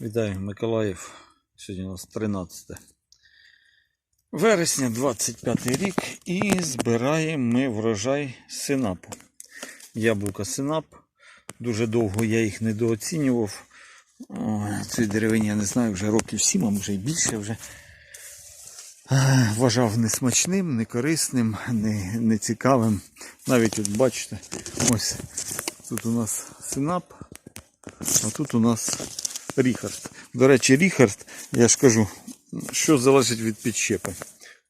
Вітаю, Миколаїв. Сьогодні у нас 13 вересня, 25 рік, і збираємо ми врожай синапу. Яблука синап. Дуже довго я їх недооцінював. Цій деревині, я не знаю, вже років 7, а може і більше вже. Вважав несмачним, некорисним, не, нецікавим. Навіть от бачите, ось тут у нас синап, а тут у нас Ріхард. До речі, Ріхард, я ж кажу, що залежить від підщепи.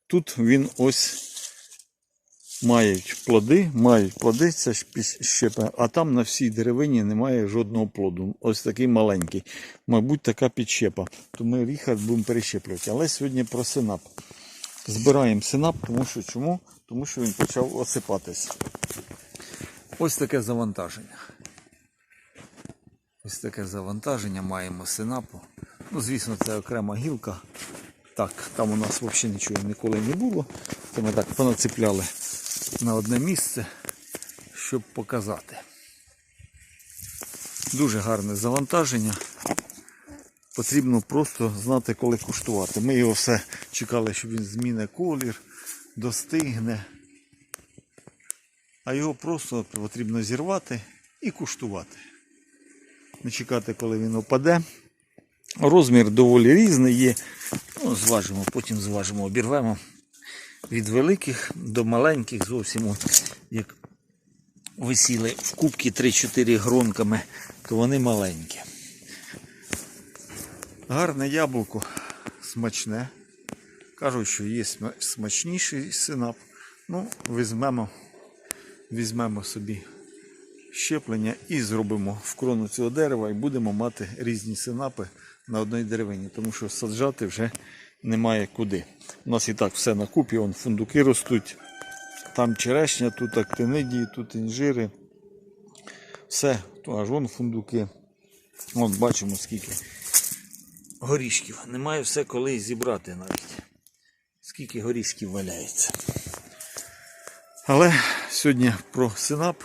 Тут він ось мають плоди, мають плоди, це ж підщепа, а там на всій деревині немає жодного плоду. Ось такий маленький. Мабуть, така підщепа. То ми Ріхард будемо перещеплювати. Але сьогодні про синап. Збираємо синап, тому що чому? Тому що він почав осипатись. Ось таке завантаження. Ось таке завантаження маємо синапу. Ну, звісно, це окрема гілка. Так, там у нас взагалі нічого ніколи не було. Це ми так понацепляли на одне місце, щоб показати. Дуже гарне завантаження. Потрібно просто знати, коли куштувати. Ми його все чекали, щоб він зміне колір, достигне. А його просто потрібно зірвати і куштувати не чекати, коли він опаде. Розмір доволі різний є. Ну, зважимо, потім зважимо, обірвемо. Від великих до маленьких зовсім, от, як висіли в кубки 3-4 гронками, то вони маленькі. Гарне яблуко, смачне. Кажуть, що є смачніший синап. Ну, візьмемо, візьмемо собі щеплення і зробимо в крону цього дерева і будемо мати різні синапи на одній деревині, тому що саджати вже немає куди. У нас і так все на купі, вон фундуки ростуть, там черешня, тут актинидії, тут інжири. Все, аж вон фундуки. От бачимо скільки горішків. Немає все коли зібрати навіть. Скільки горішків валяється. Але сьогодні про синап